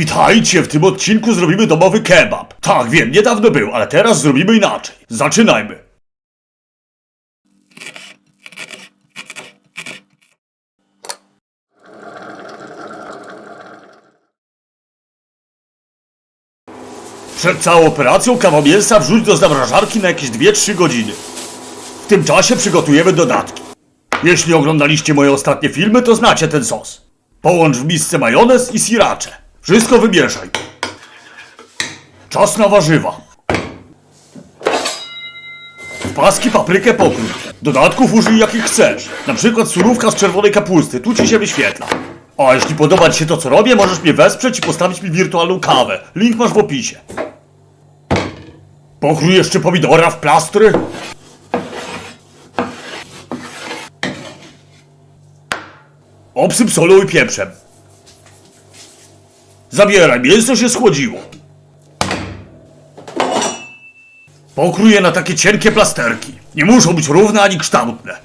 Witajcie, w tym odcinku zrobimy domowy kebab. Tak, wiem, niedawno był, ale teraz zrobimy inaczej. Zaczynajmy. Przed całą operacją kawał mięsa wrzuć do zamrażarki na jakieś 2-3 godziny. W tym czasie przygotujemy dodatki. Jeśli oglądaliście moje ostatnie filmy, to znacie ten sos. Połącz w misce majonez i sriracze. Wszystko wymieszaj. Czas na warzywa. W paski paprykę pokrój. Dodatków użyj jakich chcesz. Na przykład surówka z czerwonej kapusty, tu ci się wyświetla. A jeśli podoba ci się to co robię, możesz mnie wesprzeć i postawić mi wirtualną kawę. Link masz w opisie. Pokrój jeszcze pomidora w plastry. Obsyp solą i pieprzem. Zabieraj, mięso się schłodziło. Pokrój na takie cienkie plasterki. Nie muszą być równe ani kształtne.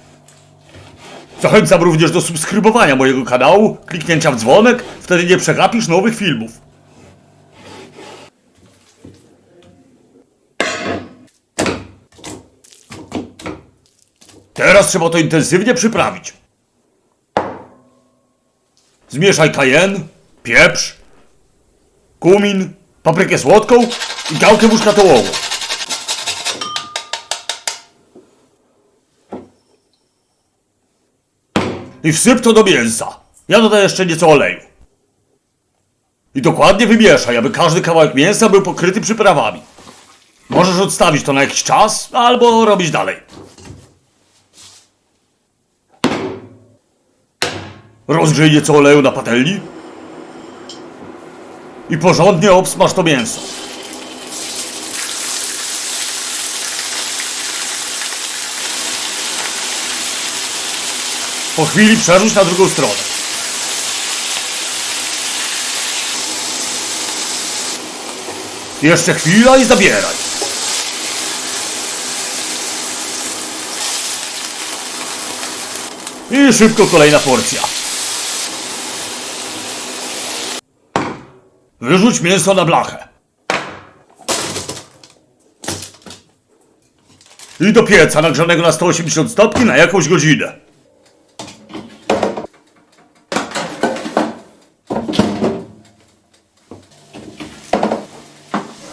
Zachęcam również do subskrybowania mojego kanału, kliknięcia w dzwonek, wtedy nie przegapisz nowych filmów. Teraz trzeba to intensywnie przyprawić. Zmieszaj kajen, pieprz, kumin, paprykę słodką i gałkę muszkatołową. I wsyp to do mięsa. Ja dodaję jeszcze nieco oleju. I dokładnie wymieszaj, aby każdy kawałek mięsa był pokryty przyprawami. Możesz odstawić to na jakiś czas, albo robić dalej. Rozgrzej nieco oleju na patelni. I porządnie obsmaż to mięso. Po chwili przerzuć na drugą stronę. Jeszcze chwila i zabieraj. I szybko kolejna porcja. Wyrzuć mięso na blachę. I do pieca nagrzanego na 180 stopni na jakąś godzinę.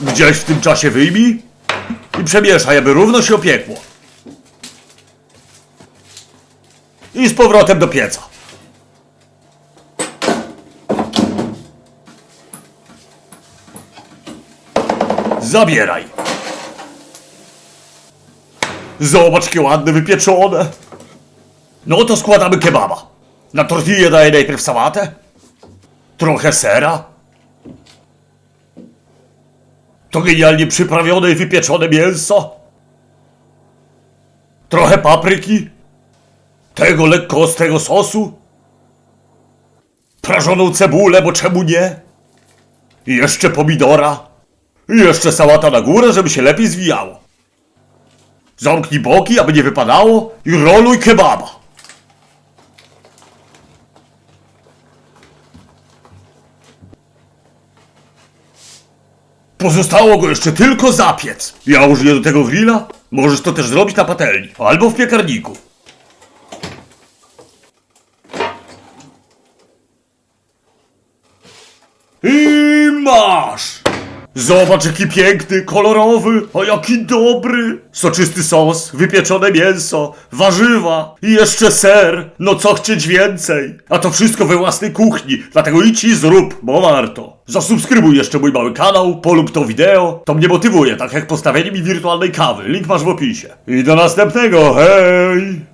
Gdzieś w tym czasie wyjmij i przemieszaj, aby równo się opiekło. I z powrotem do pieca. Zabieraj. Zobacz, jakie ładne wypieczone. No to składamy kebaba. Na tortillę daję najpierw sałatę, trochę sera, to genialnie przyprawione i wypieczone mięso. Trochę papryki. Tego lekko ostrego sosu. Prażoną cebulę, bo czemu nie? I jeszcze pomidora. I jeszcze sałata na górę, żeby się lepiej zwijało. Zamknij boki, aby nie wypadało i roluj kebaba. Pozostało go jeszcze tylko zapiec. Ja użyję do tego grilla. Możesz to też zrobić na patelni albo w piekarniku. I masz! Zobacz jaki piękny, kolorowy, a jaki dobry! Soczysty sos, wypieczone mięso, warzywa i jeszcze ser. No co chcieć więcej? A to wszystko we własnej kuchni, dlatego idź i zrób, bo warto. Zasubskrybuj jeszcze mój mały kanał, polub to wideo, to mnie motywuje, tak jak postawienie mi wirtualnej kawy. Link masz w opisie. I do następnego, hej!